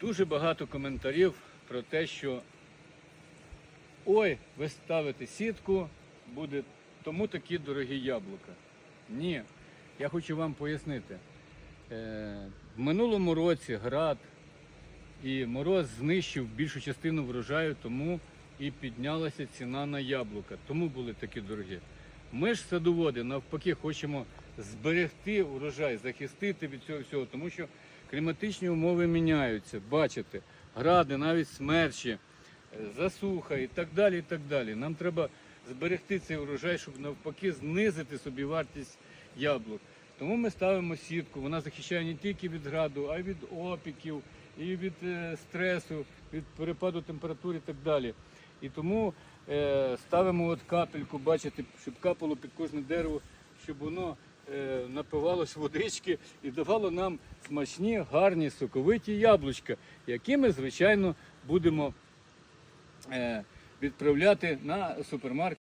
Дуже багато коментарів про те, що ой, ви ставите сітку, буде тому такі дорогі яблука. Ні, я хочу вам пояснити. Е, в минулому році град і мороз знищив більшу частину врожаю, тому і піднялася ціна на яблука. Тому були такі дорогі. Ми ж садоводи навпаки хочемо зберегти урожай, захистити від цього всього, тому що кліматичні умови міняються. Бачите, гради, навіть смерчі, е, засуха і так далі. і так далі. Нам треба зберегти цей урожай, щоб навпаки знизити собі вартість яблук. Тому ми ставимо сітку. Вона захищає не тільки від граду, а й від опіків, і від е, стресу, від перепаду температури і так далі. І тому ставимо от капельку, бачите, щоб капало під кожне дерево, щоб воно е, напивалось водички і давало нам смачні, гарні, соковиті яблучка, які ми, звичайно, будемо е, відправляти на супермаркет.